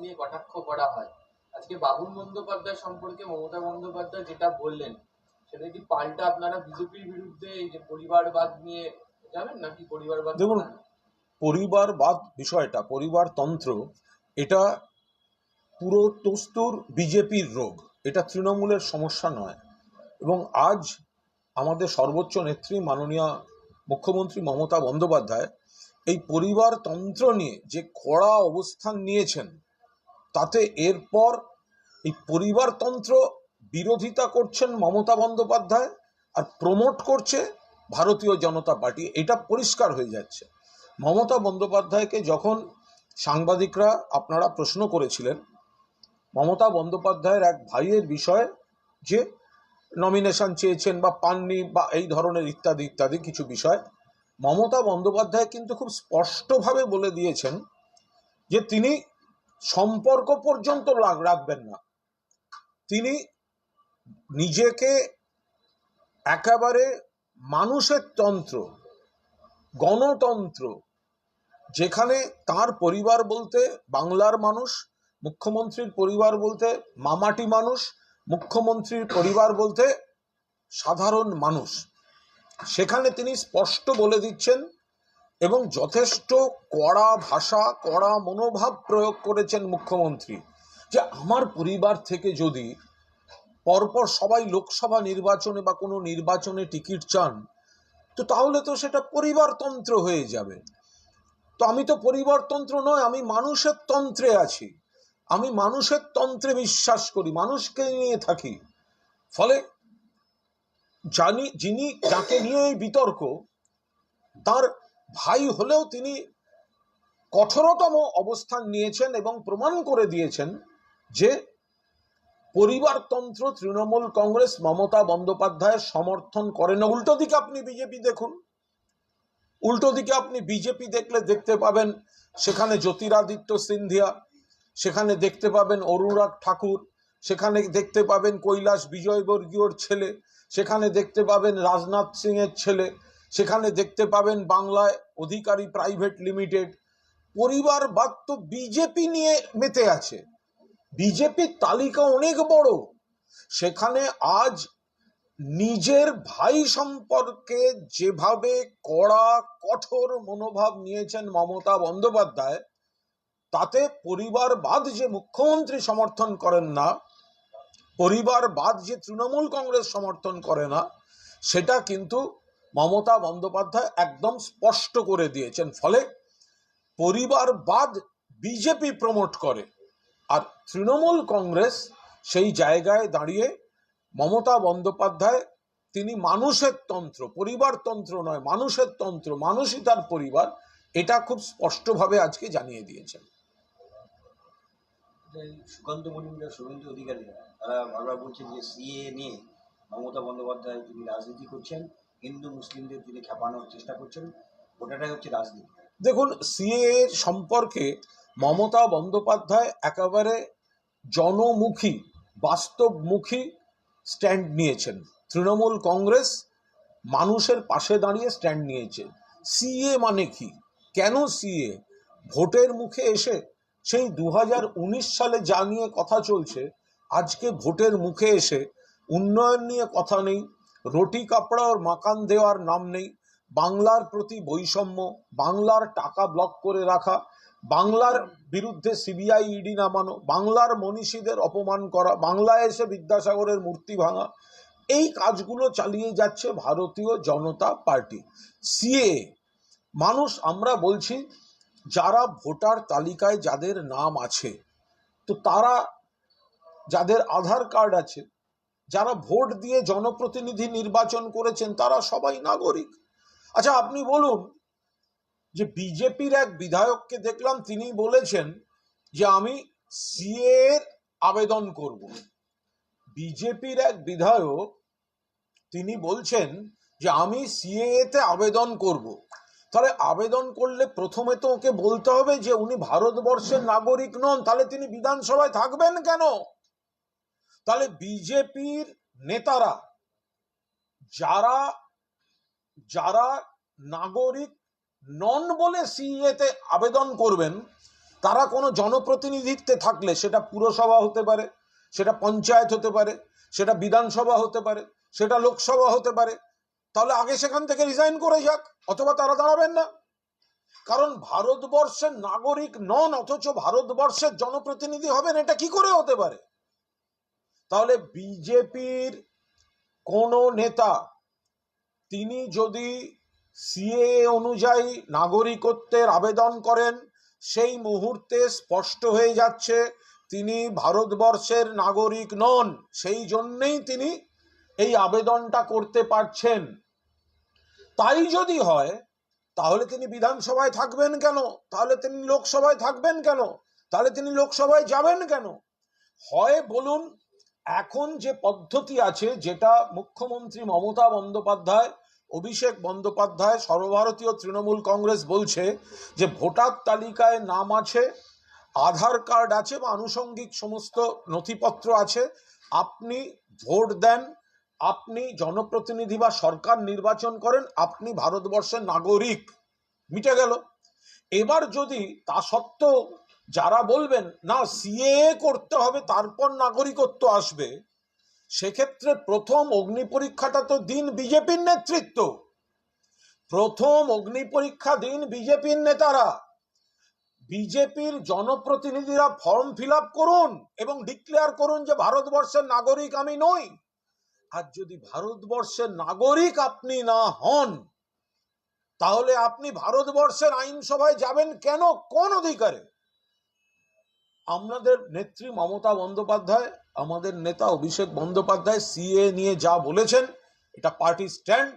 নিয়ে কটাক্ষ করা হয়। আজকে বাবুল বন্দ্যোপাধ্যায় সম্পর্কে মমতা বন্দ্যোপাধ্যায় যেটা বললেন সেটা কি পাল্টা আপনারা বিজেপির বিরুদ্ধে এই যে পরিবারবাদ নিয়ে যাবেন নাকি পরিবারবাদ দেখুন, পরিবারবাদ বিষয়টা পরিবারতন্ত্র এটা পুরো তস্তুর বিজেপির রোগ। এটা তৃণমূলের সমস্যা নয়। এবং আজ আমাদের সর্বোচ্চ নেত্রী মাননীয় মুখ্যমন্ত্রী মমতা বন্দ্যোপাধ্যায় এই পরিবারতন্ত্র নিয়ে যে কড়া অবস্থান নিয়েছেন তাতে এরপর এই পরিবারতন্ত্র বিরোধিতা করছেন মমতা বন্দ্যোপাধ্যায় আর প্রমোট করছে ভারতীয় জনতা পার্টি। এটা পরিষ্কার হয়ে যাচ্ছে। মমতা বন্দ্যোপাধ্যায়কে যখন সাংবাদিকরা আপনারা প্রশ্ন করেছিলেন, মমতা বন্দ্যোপাধ্যায়ের এক ভাইয়ের বিষয়ে যে নমিনেশন চেয়েছেন বা পাননি বা এই ধরনের ইত্যাদি ইত্যাদি কিছু বিষয়, মমতা বন্দ্যোপাধ্যায় কিন্তু খুব স্পষ্টভাবে বলে দিয়েছেন যে তিনি সম্পর্ক পর্যন্ত রাখবেন না। তিনি নিজেকে একেবারে মানুষের তন্ত্র, গণতন্ত্র, যেখানে তার পরিবার বলতে বাংলার মানুষ, মুখ্যমন্ত্রীর পরিবার বলতে মামাটি মানুষ, মুখ্যমন্ত্রীর পরিবার বলতে সাধারণ মানুষ। সেখানে তিনি স্পষ্ট বলে দিচ্ছেন এবং যথেষ্ট কড়া ভাষা, কড়া মনোভাব প্রয়োগ করেছেন মুখ্যমন্ত্রী। যে আমার পরিবার থেকে যদি পরপর সবাই লোকসভা নির্বাচনে বা কোনো নির্বাচনে টিকিট চান, তো তাহলে তো সেটা পরিবারতন্ত্র হয়ে যাবে। তো আমি তো পরিবারতন্ত্র নয়, আমি মানুষের তন্ত্রে আছি। আমি মানুষের তন্ত্রে বিশ্বাস করি, মানুষকে নিয়ে থাকি। ফলে জানি, যিনি যাকে নিয়ে এই বিতর্ক, তার ভাই হলেও তিনি কঠোরতম অবস্থান নিয়েছেন এবং প্রমাণ করে দিয়েছেন যে পরিবারতন্ত্র তৃণমূল কংগ্রেস মমতা বন্দ্যোপাধ্যায়ের সমর্থন করে না। উল্টো দিকে আপনি বিজেপি দেখুন। উল্টো দিকে আপনি বিজেপি দেখলে দেখতে পাবেন সেখানে জ্যোতিরাদিত্য সিন্ধিয়া, সেখানে দেখতে পাবেন অনুরাগ ঠাকুর, সেখানে দেখতে পাবেন কৈলাস বিজয়বর্গীয়র ছেলে, সেখানে দেখতে পাবেন রাজনাথ সিং এর ছেলে, সেখানে দেখতে পাবেন বাংলায় অধিকারী প্রাইভেট লিমিটেড পরিবারবাদ তো বিজেপি নিয়ে মেতে আছে। বিজেপির তালিকা অনেক বড়। সেখানে আজ নিজের ভাই সম্পর্কে যেভাবে কড়া, কঠোর মনোভাব নিয়েছেন মমতা বন্দ্যোপাধ্যায়, তাতে পরিবারবাদ যে মুখ্যমন্ত্রী সমর্থন করেন না পরিবারবাদ যে তৃণমূল কংগ্রেস সমর্থন করে না, সেটা কিন্তু মমতা বন্দ্যোপাধ্যায় একদম স্পষ্ট করে দিয়েছেন, ফলে পরিবারবাদ বিজেপি প্রমোট করে। আর তৃণমূল কংগ্রেস সেই জায়গায় দাঁড়িয়ে মমতা বন্দ্যোপাধ্যায়, তিনি মানুষের তন্ত্র পরিবারতন্ত্র নয়, মানুষের তন্ত্র, মানুষই তার পরিবার, এটা খুব স্পষ্টভাবে আজকে জানিয়ে দিয়েছেন। সুকান্ত মজুমদার শুভেন্দু অধিকারীরা তারা বারবার বলছেন যে সিএ নিয়ে মমতা বন্দ্যোপাধ্যায় তিনি রাজনীতি করছেন। হিন্দু মুসলিমদের তিনি খেপানোর চেষ্টা করছেন, ওটাটাই হচ্ছে রাজনীতি। দেখুন, সিএ সম্পর্কে মমতা বন্দ্যোপাধ্যায় একেবারে জনমুখী, বাস্তবমুখী স্ট্যান্ড নিয়েছেন। তৃণমূল কংগ্রেস মানুষের পাশে দাঁড়িয়ে স্ট্যান্ড নিয়েছে। সিএ মানে কি? কেন সিএ? ভোটের মুখে এসে সেই দু হাজার উনিশ সালে যা নিয়ে কথা চলছে, আজকে ভোটের মুখে এসে উন্নয়ন নিয়ে কথা নেই রুটি, কাপড়া, আর মাকান দেওয়ার নাম নেই। বাংলার প্রতি বৈষম্য, বাংলার টাকা ব্লক করে রাখা, বাংলার বিরুদ্ধে সিবিআই ইডি নামানো, বাংলার মনীষীদের অপমান করা, বাংলায় এসে বিদ্যাসাগরের মূর্তি ভাঙা, এই কাজগুলো চালিয়ে যাচ্ছে ভারতীয় জনতা পার্টি। সিএ, মানুষ, আমরা বলছি, যারা ভোটার তালিকায় যাদের নাম আছে, তো তারা, যাদের আধার কার্ড আছে যারা ভোট দিয়ে জনপ্রতিনিধি নির্বাচন করেছেন, তারা সবাই নাগরিক। আচ্ছা আপনি বলুন যে বিজেপির এক বিধায়ককে দেখলাম, তিনি বলেছেন যে আমি সিএ আবেদন করব। বিজেপির এক বিধায়ক, তিনি বলছেন যে আমি সিএ তে আবেদন করব। তাহলে আবেদন করলে প্রথমে তো ওকে বলতে হবে যে উনি ভারতবর্ষের নাগরিক নন, তাহলে তিনি বিধানসভায় থাকবেন কেন? তাহলে বিজেপির নেতারা যারা যারা নাগরিক নন বলে সিএ তে আবেদন করবেন, তারা কোনো জনপ্রতিনিধিত্বে থাকলে সেটা পুরসভা হতে পারে, সেটা পঞ্চায়েত হতে পারে, সেটা বিধানসভা হতে পারে, সেটা লোকসভা হতে পারে, তাহলে আগে সেখান থেকে রিজাইন করে যাক, অথবা তারা দাঁড়াবেন না। কারণ ভারতবর্ষের নাগরিক নন, অথচ ভারতবর্ষের জনপ্রতিনিধি হবেন, এটা কি করে হতে পারে? তাহলে বিজেপির কোন নেতা তিনি যদি সিএ অনুযায়ী নাগরিকত্বের আবেদন করেন, সেই মুহূর্তে স্পষ্ট হয়ে যাচ্ছে তিনি ভারতবর্ষের নাগরিক নন। সেই জন্যেই তিনি এই আবেদনটা করতে পারছেন। তাই যদি হয়, তাহলে তিনি বিধানসভায় থাকবেন কেন? তাহলে তিনি লোকসভায় থাকবেন কেন? তাহলে তিনি লোকসভায় যাবেন কেন? হয় বলুন এখন যে পদ্ধতি আছে, যেটা মুখ্যমন্ত্রী মমতা বন্দ্যোপাধ্যায়, অভিষেক বন্দ্যোপাধ্যায়, সর্বভারতীয় তৃণমূল কংগ্রেস বলছে যে ভোটার তালিকায় নাম আছে, আধার কার্ড আছে বা আনুষঙ্গিক সমস্ত নথিপত্র আছে, আপনি ভোট দেন, আপনি জনপ্রতিনিধি বা সরকার নির্বাচন করেন, আপনি ভারতবর্ষের নাগরিক। মিটে গেল। এবার যদি তা সত্ত্বেও যারা বলবেন, না সিএ করতে হবে, তারপর নাগরিকত্ব আসবে, সেক্ষেত্রে প্রথম অগ্নি পরীক্ষাটা তো দিন বিজেপির নেতৃত্ব। প্রথম অগ্নি পরীক্ষা দিন বিজেপির নেতারা। বিজেপির জনপ্রতিনিধিরা ফর্ম ফিল করুন এবং ডিক্লেয়ার করুন যে ভারতবর্ষের নাগরিক আমি নই। আর যদি ভারতবর্ষের নাগরিক আপনি না হন, তাহলে আপনি ভারতবর্ষের আইনসভায় যাবেন কেন? কোন অধিকারে? আমাদের নেত্রী মমতা বন্দ্যোপাধ্যায়, আমাদের নেতা অভিষেক বন্দ্যোপাধ্যায় সিএ নিয়ে যা বলেছেন, এটা পার্টি স্ট্যান্ড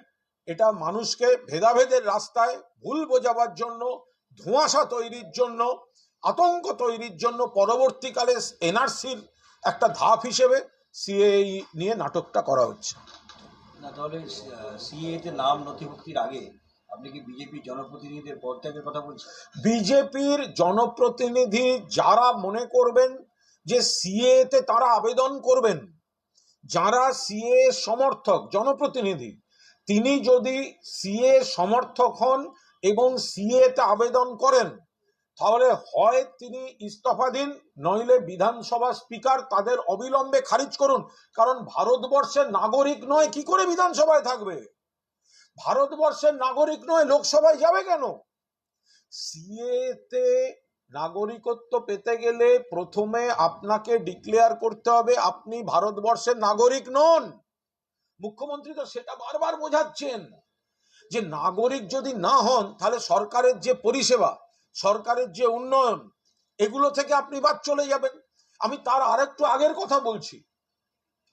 এটা মানুষকে ভেদাভেদের রাস্তায় ভুল বোঝাবার জন্য, ধোঁয়াশা তৈরির জন্য, আতঙ্ক তৈরির জন্য পরবর্তীকালে এনআরসির একটা ধাপ হিসেবে সিএ নিয়ে নাটকটা করা হচ্ছে। না, তাহলে সিএতে নাম নথিভুক্তির আগে আপনি কি বিজেপি জনপ্রতিনিধিদের পদত্যাগের কথা বলছেন? বিজেপির জনপ্রতিনিধি যারা মনে করবেন যে সিএতে তারা আবেদন করবেন, যারা সিএ সমর্থক, জনপ্রতিনিধি, তিনি যদি সিএ সমর্থক হন এবং সিএতে আবেদন করেন, তাহলে হয় তিনি ইস্তফা দিন নইলে বিধানসভা স্পিকার তাদের অবিলম্বে খারিজ করুন। কারণ ভারতবর্ষের নাগরিক নয়, কি করে বিধানসভায় থাকবে? ভারতবর্ষের নাগরিক নয়, লোকসভায় যাবে কেন? সিএতে নাগরিকত্ব পেতে গেলে প্রথমে আপনাকে ডিক্লেয়ার করতে হবে আপনি ভারতবর্ষের নাগরিক নন। মুখ্যমন্ত্রী তো সেটা বারবার বোঝাচ্ছেন যে নাগরিক যদি না হন, তাহলে সরকারের যে পরিষেবা, সরকারের যে উন্নয়ন, এগুলো থেকে আপনি বাদ চলে যাবেন। আমি তার আরেকটু আগের কথা বলছি।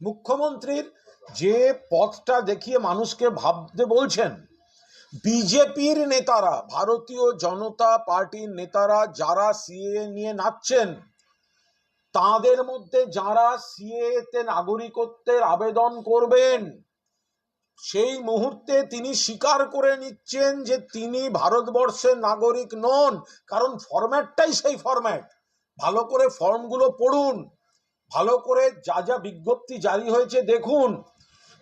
মুখ্যমন্ত্রীর যে পথটা দেখিয়ে মানুষকে ভাবতে বলছেন, বিজেপির নেতারা, ভারতীয় জনতা পার্টির নেতারা যারা সিএ নিয়ে নাচছেন, তাদের মধ্যে যারা সিএ তে নাগরিকত্বের আবেদন করবেন, সেই মুহূর্তে তিনি স্বীকার করে নিচ্ছেন যে তিনি ভারতবর্ষের নাগরিক নন, কারণ ফরম্যাটটাই সেই ফরম্যাট। ভালো করে ফর্মগুলো পড়ুন, ভালো করে যা যা বিজ্ঞপ্তি জারি হয়েছে দেখুন।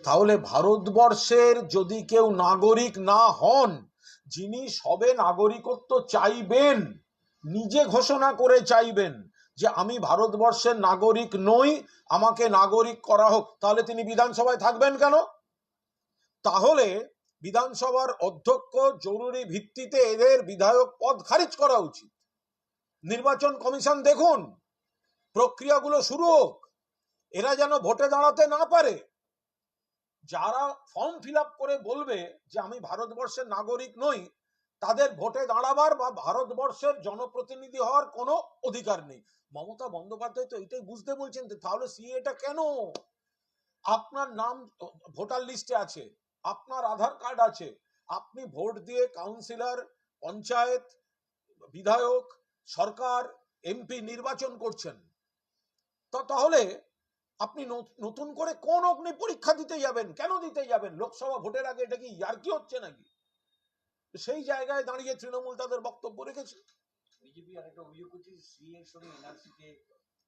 তাহলে ভারতবর্ষের যদি কেউ নাগরিক না হন, যিনি সবে নাগরিকত্ব চাইবেন, নিজে ঘোষণা করে চাইবেন যে আমি ভারতবর্ষের নাগরিক নই, আমাকে নাগরিক করা হোক, তাহলে তিনি বিধানসভায় থাকবেন কেন? তাহলে বিধানসভার অধ্যক্ষ জরুরি ভিত্তিতে এদের বিধায়ক পদ খারিজ করা উচিত। নির্বাচন কমিশন দেখুন, প্রক্রিয়াগুলো শুরু হোক, এরা যেন ভোটে দাঁড়াতে না পারে। যারা ফর্ম ফিল করে বলবে যে আমি ভারতবর্ষের নাগরিক নই, তাদের ভোটে দাঁড়াবার বা ভারতবর্ষের জনপ্রতিনিধি হওয়ার কোনো অধিকার নেই। মমতা বন্দ্যোপাধ্যায় তো এটাই বুঝতে বলছেন তাহলে সিএটা কেন? আপনার নাম ভোটার লিস্টে আছে, আপনার আধার কার্ড আছে, আপনি ভোট দিয়ে কাউন্সিলর পঞ্চায়েত, বিধায়ক, সরকার এমপি নির্বাচন করছেন। তো তাহলে আপনি নতুন করে কোন অগ্নি পরীক্ষা দিতে যাবেন? কেন দিতে যাবেন? লোকসভা ভোটের আগে এটা কি ইয়ার্কি হচ্ছে নাকি? সেই জায়গায় দাঁড়িয়ে তৃণমূল তাদের বক্তব্য রেখেছে। বিজেপি আরেকটা অভিযোগ করছে সিএ সঙ্গে এনআরসিকে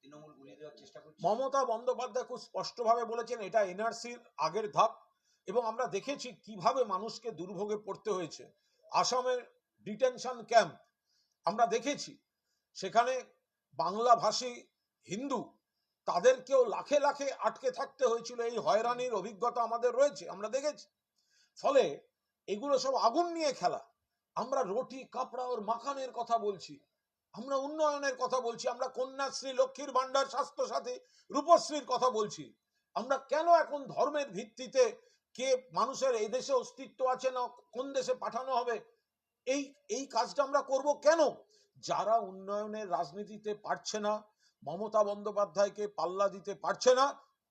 তৃণমূল গুলিয়ে দেওয়ার চেষ্টা করছে। মমতা বন্দ্যোপাধ্যায় খুব স্পষ্টভাবে বলেছেন এটা এনআরসির আগের ধাপ এবং আমরা দেখেছি কীভাবে মানুষকে দুর্ভোগে পড়তে হয়েছে। আসামের ডিটেনশন ক্যাম্প আমরা দেখেছি। সেখানে বাংলাভাষী হিন্দু তাদেরকেও লাখে লাখে আটকে থাকতে হয়েছিল। এই হয়রানির অভিজ্ঞতা আমাদের রয়েছে, আমরা দেখেছি। ফলে এগুলো সব আগুন নিয়ে খেলা। আমরা রুটি, কাপড়া ওর মাখানের কথা বলছি, আমরা উন্নয়নের কথা বলছি, আমরা কন্যাশ্রী, লক্ষ্মীর ভান্ডার স্বাস্থ্য সাথী রূপশ্রীর কথা বলছি। আমরা কেন এখন ধর্মের ভিত্তিতে কে মানুষের এই দেশে অস্তিত্ব আছে না, কোন দেশে পাঠানো হবে? এই এই কাজটা আমরা করব কেন? যারা উন্নয়নের রাজনীতিতে পারছে না মমতা বন্দ্যোপাধ্যায়কে পাল্লা দিতে পারছে না।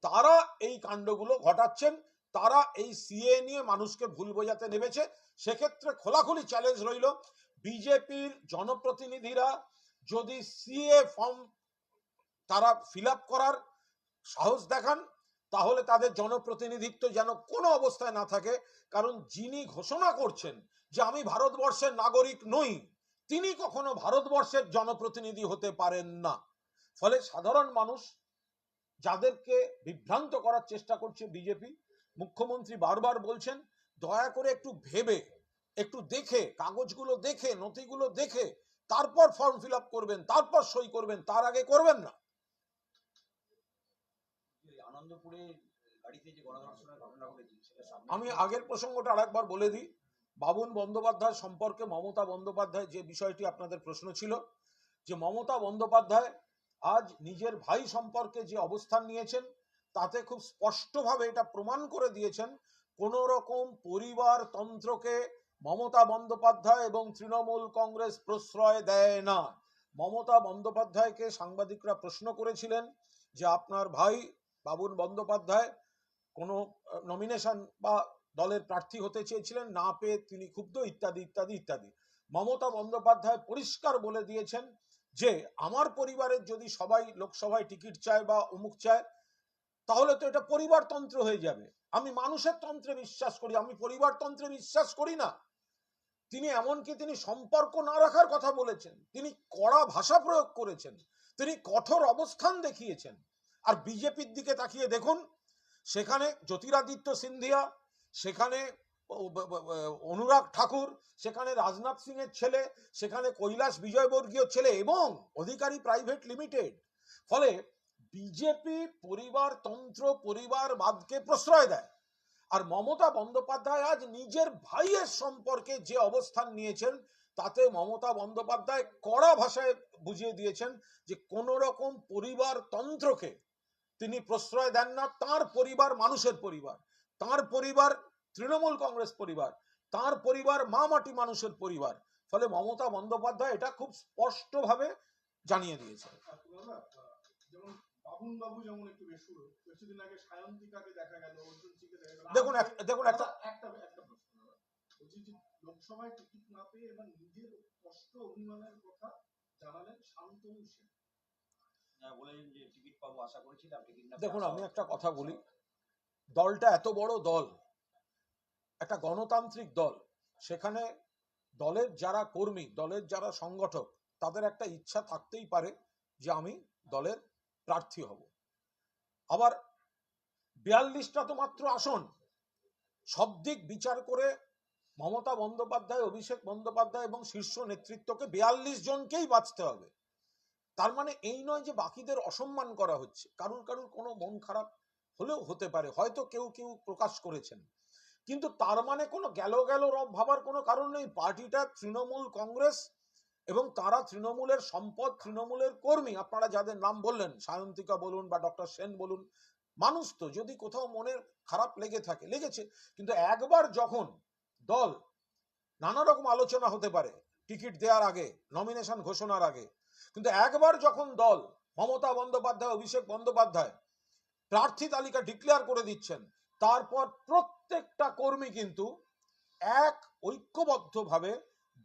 তারা এই কাণ্ডগুলো ঘটাচ্ছেন। তারা এই সিএ নিয়ে মানুষকে ভুল বোঝাতে নেমেছে। সেক্ষেত্রে খোলাখুলি চ্যালেঞ্জ রইল। বিজেপির জনপ্রতিনিধিরা যদি সিএ ফর্ম তারা ফিল করার সাহস দেখান, তাহলে তাদের জনপ্রতিনিধিত্ব যেন কোনো অবস্থায় না থাকে। কারণ যিনি ঘোষণা করছেন যে আমি ভারতবর্ষের নাগরিক নই, তিনি কখনো ভারতবর্ষের জনপ্রতিনিধি হতে পারেন না। ফলে সাধারণ মানুষ যাদেরকে বিভ্রান্ত করার চেষ্টা করছে বিজেপি মুখ্যমন্ত্রী বারবার বলছেন দয়া করে একটু ভেবে একটু দেখে কাগজগুলো দেখে নথিগুলো দেখে তারপর ফর্ম ফিল করবেন তারপর সই করবেন তার আগে করবেন না। আনন্দপুরে গাড়িতে যে গণধর্ষণের ঘটনা ঘটেছে আমি আগের প্রসঙ্গটা আরেকবার বলে দিই। বাবুন বন্দ্যোপাধ্যায় সম্পর্কে মমতা বন্দ্যোপাধ্যায় যে বিষয়টি আপনাদের প্রশ্ন ছিল যে মমতা বন্দ্যোপাধ্যায় আজ নিজের ভাই সম্পর্কে যে অবস্থান নিয়েছেন, তাতে খুব স্পষ্টভাবে এটা প্রমাণ করে দিয়েছেন কোন রকম পরিবার তন্ত্রকে মমতা বন্দ্যোপাধ্যায় এবং তৃণমূল কংগ্রেস প্রশ্রয় দেয় না। মমতা বন্দ্যোপাধ্যায়কে সাংবাদিকরা প্রশ্ন করেছিলেন যে আপনার ভাই বাবুন বন্দ্যোপাধ্যায় কোনো নমিনেশন বা দলের প্রার্থী হতে চেয়েছিলেন, না পেয়ে তিনি ক্ষুব্ধ, ইত্যাদি ইত্যাদি ইত্যাদি। মমতা বন্দ্যোপাধ্যায় পরিষ্কার বলে দিয়েছেন যে আমার পরিবারের যদি সবাই লোকসভায় টিকিট চায় বা অমুক চায়, তাহলে তো এটা পরিবারতন্ত্র হয়ে যাবে। আমি মানুষের তন্ত্রে বিশ্বাস করি, আমি পরিবারতন্ত্রে বিশ্বাস করি না। তিনি এমনকি তিনি সম্পর্ক না রাখার কথা বলেছেন, তিনি কড়া ভাষা প্রয়োগ করেছেন, তিনি কঠোর অবস্থান দেখিয়েছেন। আর বিজেপির দিকে তাকিয়ে দেখুন, সেখানে জ্যোতিরাদিত্য সিন্ধিয়া, সেখানে অনুরাগ ঠাকুর, সেখানে রাজনাথ সিং এর ছেলে, সেখানে কৈলাস বিজয়বর্গীয় ছেলে এবং অধিকারী প্রাইভেট লিমিটেড। ফলে বিজেপি পরিবারতন্ত্র পরিবারবাদকে প্রশ্রয় দেয়। আর মমতা বন্দ্যোপাধ্যায় আজ নিজের ভাইয়ের সম্পর্কে যে অবস্থান নিয়েছেন, তাতে মমতা বন্দ্যোপাধ্যায় কড়া ভাষায় বুঝিয়ে দিয়েছেন যে কোন রকম পরিবারতন্ত্রকে তিনি প্রশ্রয় দেন না, তার পরিবার মানুষের পরিবার। তার পরিবার তৃণমূল কংগ্রেস পরিবার, তার পরিবার মা মাটি মানুষের পরিবার। ফলে মমতা বন্দ্যোপাধ্যায় এটা খুব স্পষ্টভাবে জানিয়ে দিয়েছে। দেখুন টিকিট না পেয়ে দেখুন, আমি একটা কথা বলি। দলটা এত বড় দল একটা গণতান্ত্রিক দল। সেখানে দলের যারা কর্মী, দলের যারা সংগঠক, তাদের একটা ইচ্ছা থাকতেই পারে যে আমি দলের প্রার্থী হব। আবার বিয়াল্লিশটা তো মাত্র আসন। সব দিক বিচার করে মমতা বন্দ্যোপাধ্যায়, অভিষেক বন্দ্যোপাধ্যায় এবং শীর্ষ নেতৃত্বকে বিয়াল্লিশ জনকেই বাঁচতে হবে। তার মানে এই নয় যে বাকিদের অসম্মান করা হচ্ছে। কারুর কারুর কোনো মন খারাপ হলেও হতে পারে। হয়তো কেউ কেউ প্রকাশ করেছেন। কিন্তু তার মানে কোনো গেল গেল রব ভাবার কোনো কারণ নেই। পার্টিটা তৃণমূল কংগ্রেস এবং তারা তৃণমূলের সম্পদ, তৃণমূলের কর্মী, আপনারা যাদের নাম বললেন, সায়ন্তিকা বলুন বা ডক্টর সেন বলুন, মানুষ তো যদি কোথাও মনের খারাপ লেগে থাকে, লেগেছে, কিন্তু একবার যখন দল নানা রকম আলোচনা হতে পারে, টিকিট দেওয়ার আগে নমিনেশন ঘোষণার আগে, কিন্তু একবার যখন দল মমতা বন্দ্যোপাধ্যায়, অভিষেক বন্দ্যোপাধ্যায় প্রার্থী তালিকা ডিক্লেয়ার করে দিচ্ছেন, তারপর প্রত্যেকটা কর্মী কিন্তু এক ঐক্যবদ্ধভাবে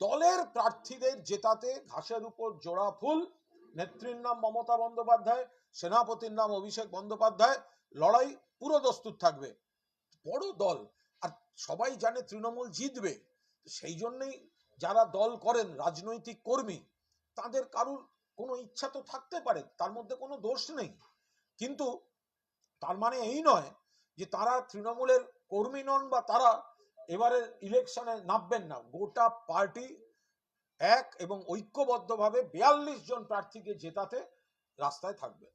দলের প্রার্থীদের জেতাতে ঘাসের উপর জোড়া ফুল। নেত্রীর নাম মমতা বন্দ্যোপাধ্যায়, সেনাপতির নাম অভিষেক বন্দ্যোপাধ্যায়। লড়াই পুরো দস্তুর থাকবে। বড় দল। আর সবাই জানে তৃণমূল জিতবে। সেই জন্যই যারা দল করেন, রাজনৈতিক কর্মী, তাদের কারুর কোনো ইচ্ছা তো থাকতে পারে, তার মধ্যে কোনো দোষ নেই। কিন্তু তার মানে এই নয় যে তারা তৃণমূলের কর্মী নন বা তারা এবারে ইলেকশনে নামবেন না। গোটা পার্টি এক এবং ঐক্যবদ্ধভাবে বিয়াল্লিশ জন প্রার্থীকে জেতাতে রাস্তায় থাকবে।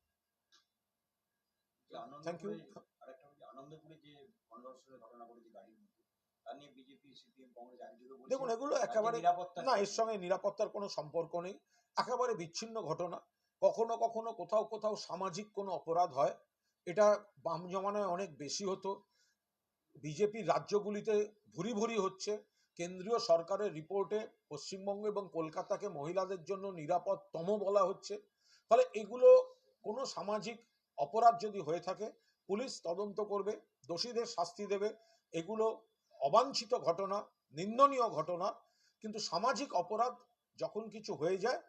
একযোগে বলছে দেখুন এগুলো একেবারে না এর সঙ্গে নিরাপত্তার কোনো সম্পর্ক নেই। একেবারে বিচ্ছিন্ন ঘটনা। কখনো কখনো কোথাও কোথাও সামাজিক কোনো অপরাধ হয়। এটা বাম জমানায় অনেক বেশি হতো। বিজেপির রাজ্যগুলিতে ভুরি ভুরি হচ্ছে। কেন্দ্রীয় সরকারের রিপোর্টে পশ্চিমবঙ্গ এবং কলকাতাকে মহিলাদের জন্য নিরাপদতম বলা হচ্ছে। ফলে এগুলো কোনো সামাজিক অপরাধ যদি হয়ে থাকে, পুলিশ তদন্ত করবে, দোষীদের শাস্তি দেবে। এগুলো অবাঞ্ছিত ঘটনা, নিন্দনীয় ঘটনা। কিন্তু সামাজিক অপরাধ যখন কিছু হয়ে যায়,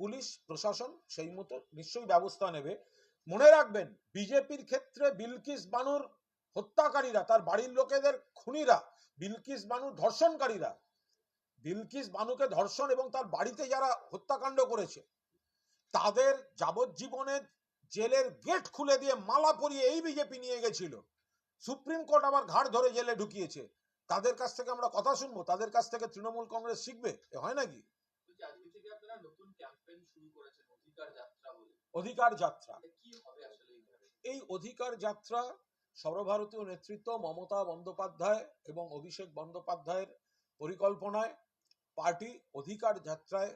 পুলিশ, প্রশাসন সেই মতো নিশ্চয়ই ব্যবস্থা নেবে। মনে রাখবেন, বিজেপির ক্ষেত্রে বিলকিস বানুর হত্যাকারীরা তার বাড়ির লোকেদের খুনিরা বিলকিস বানুর ধর্ষণকারীরা। বিলকিস বানুকে ধর্ষণ এবং তার বাড়িতে যারা হত্যাকাণ্ড করেছে তাদের যাবজ্জীবনের জেলের গেট খুলে দিয়ে মালা পরিয়ে এই বিজেপি নিয়ে গেছিল। সুপ্রিম কোর্ট আবার ঘাড় ধরে জেলে ঢুকিয়েছে। তাদের কাছ থেকে আমরা কথা শুনব তাদের কাছ থেকে তৃণমূল কংগ্রেস শিখবে এ হয় নাকি? অধিকার যাত্রা এই অধিকার যাত্রা সর্বভারতীয় নেতৃত্ব মমতা বন্দ্যোপাধ্যায় এবং অভিষেক বন্দ্যোপাধ্যায়ের পরিকল্পনায় পার্টি অধিকার যাত্রায়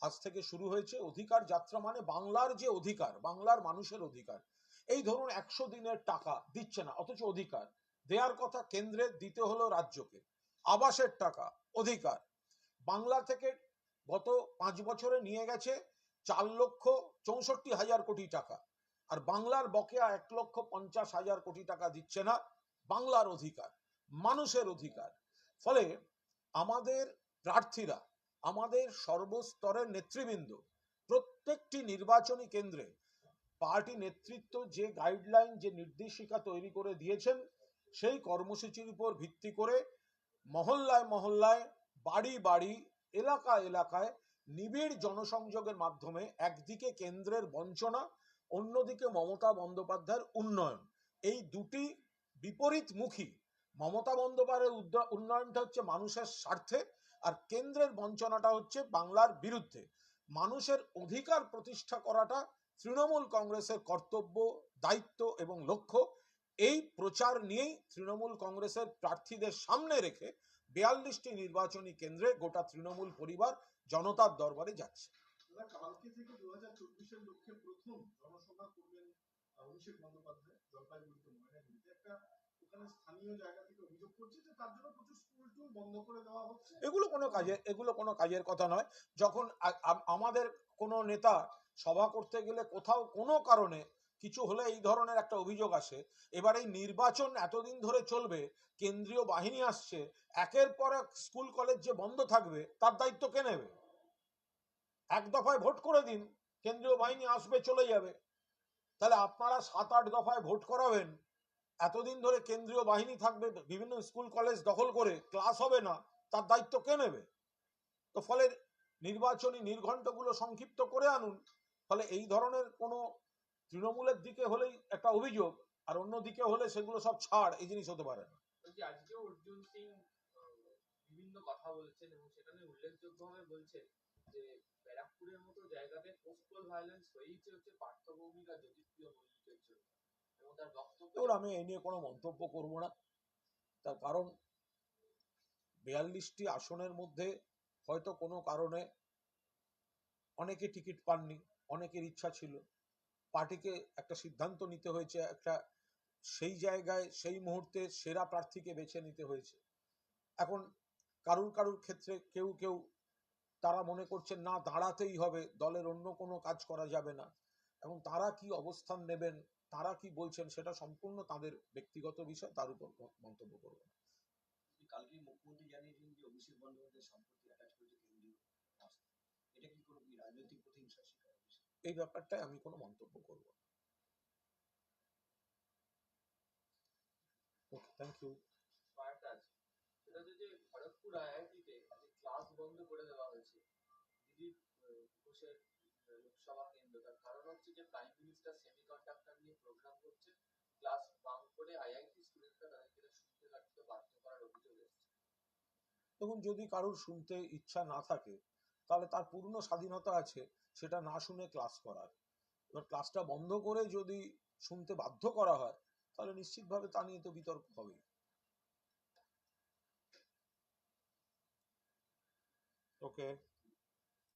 আজ থেকে শুরু হয়েছে। অধিকার যাত্রা মানে বাংলার যে অধিকার, বাংলার মানুষের অধিকার। এই ধরুন একশো দিনের টাকা দিচ্ছে না, অথচ অধিকার। দেওয়ার কথা কেন্দ্রের দিতে হলো রাজ্যকে। আবাসের টাকা, অধিকার। বাংলা থেকে গত পাঁচ বছরে নিয়ে গেছে চার লক্ষ চৌষট্টি হাজার কোটি টাকা। আর বাংলার বকেয়া এক লক্ষ পঞ্চাশ হাজার কোটি টাকা দিচ্ছে না, বাংলার অধিকার, মানুষের অধিকার। ফলে আমাদের প্রার্থীরা, আমাদের সর্বস্তরের নেতৃবৃন্দ, প্রত্যেকটি নির্বাচনী কেন্দ্রে পার্টি নেতৃত্ব যে গাইডলাইন, যে নির্দেশিকা তৈরি করে দিয়েছেন, সেই কর্মসূচির উপর ভিত্তি করে মহল্লায় মহল্লায়, বাড়ি বাড়ি এলাকা এলাকায় নিবিড় জনসংযোগের মাধ্যমে একদিকে কেন্দ্রের বঞ্চনা অন্যদিকে মমতা বন্দ্যোপাধ্যায়ের উন্নয়ন। এই দুটি বিপরীতমুখী। মমতা বন্দ্যোপাধ্যায়ের উন্নয়নটা হচ্ছে মানুষের স্বার্থে আর কেন্দ্রের বঞ্চনাটা হচ্ছে বাংলার বিরুদ্ধে। মানুষের অধিকার প্রতিষ্ঠা করাটা তৃণমূল কংগ্রেসের কর্তব্য, দায়িত্ব এবং লক্ষ্য। এই প্রচার নিয়েই তৃণমূল কংগ্রেসের প্রার্থীদের সামনে রেখে বিয়াল্লিশটি নির্বাচনী কেন্দ্রে গোটা তৃণমূল পরিবার জনতার দরবারে যাচ্ছে। কালকে থেকে দু হাজার চব্বিশের লক্ষ্যে প্রথম জনসভা করবেন অভিষেক বন্দ্যোপাধ্যায়, জলপাইগুড়িতে ময়নাগুড়িতে। একটা এগুলো কোনো কাজের এগুলো কোনো কাজের কথা নয়। যখন আমাদের কোনো নেতা সভা করতে গেলে কোথাও কোনো কারণে কিছু হলে এই ধরনের একটা অভিযোগ আসে। এবার এই নির্বাচন এতদিন ধরে চলবে, কেন্দ্রীয় বাহিনী আসছে, একের পর এক স্কুল কলেজ যে বন্ধ থাকবে, তার দায়িত্ব কে নেবে? এক দফায় ভোট করে দিন, কেন্দ্রীয় বাহিনী আসবে, চলে যাবে। তাহলে আপনারা সাত আট দফায় ভোট করাবেন, এতদিন ধরে কেন্দ্রীয় বাহিনী থাকবে, বিভিন্ন স্কুল, কলেজ দখল করে ক্লাস হবে না, তার দায়িত্ব কে নেবে? তো ফলে নির্বাচনী নির্ঘণ্টগুলো সংক্ষিপ্ত করে আনুন, ফলে এই ধরনের কোনো তৃণমূলের দিকে হলেই একটা অভিযোগ, আর অন্য দিকে হলে সেগুলো সব ছাড়, এই জিনিস হতে পারে না। আজকেও অর্জুন সিং বিভিন্ন কথা বলছেন এবং সেখানে উল্লেখযোগ্যভাবে বলছেন। যে ব্যারাকপুরের মতো জায়গাতে পোস্টাল ভায়োলেন্স হচ্ছে জ্যোতিপ্রিয় মল্লিকের জন্য। তার আমি এই নিয়ে কোনো মন্তব্য করব না। তার কারণ, বিয়াল্লিশটি আসনের মধ্যে হয়তো কোনো কারণে অনেকে টিকিট পাননি, অনেকের ইচ্ছা ছিল। পার্টিকে একটা সিদ্ধান্ত নিতে হয়েছে, একটা সেই জায়গায়, সেই মুহূর্তে সেরা প্রার্থীকে বেছে নিতে হয়েছে। এখন কারুর কারুর ক্ষেত্রে কেউ কেউ তারা মনে করছেন না দাঁড়াতেই হবে দলের অন্য কোনো কাজ করা যাবে না। এবং তারা কি অবস্থান নেবেন তারা কি বলছেন সেটা সম্পূর্ণ তাদের ব্যক্তিগত বিষয় তার উপর মন্তব্য করব না। কালকে মুখ্যমন্ত্রী জানিয়েছেন যে অভিষেক বন্দ্যোপাধ্যায় সম্পত্তি অ্যাটাচ করেছে কেন্দ্রীয় এটা কি কোনো রাজনৈতিক প্রতিহিংসার শিকার এই ব্যাপারটায় আমি কোনো মন্তব্য করব না। ওকে থ্যাংক ইউ আছে সেটা যে খড়গপুর আইআইটিতে ক্লাস বন্ধ করে দেওয়া হয়েছে। ঘোষের লোকসভা কেন্দ্র। তার কারণ হচ্ছে যে প্রাইম মিনিস্টার সেমিকন্ডাক্টর নিয়ে প্রোগ্রাম করছে। ক্লাস বাং করে আইআইটি স্টুডেন্টরা তাদেরকে শুনতে কাটতে বাধ্য করার অভিযোগ এসেছে। দেখুন, যদি কারোর শুনতে ইচ্ছা না থাকে, তাহলে তার পূর্ণ স্বাধীনতা আছে, সেটা না শুনে ক্লাস করার। এবার ক্লাসটা বন্ধ করে যদি শুনতে বাধ্য করা হয়, তাহলে নিশ্চিতভাবে তা নিয়ে তো বিতর্ক হবেই। ওকে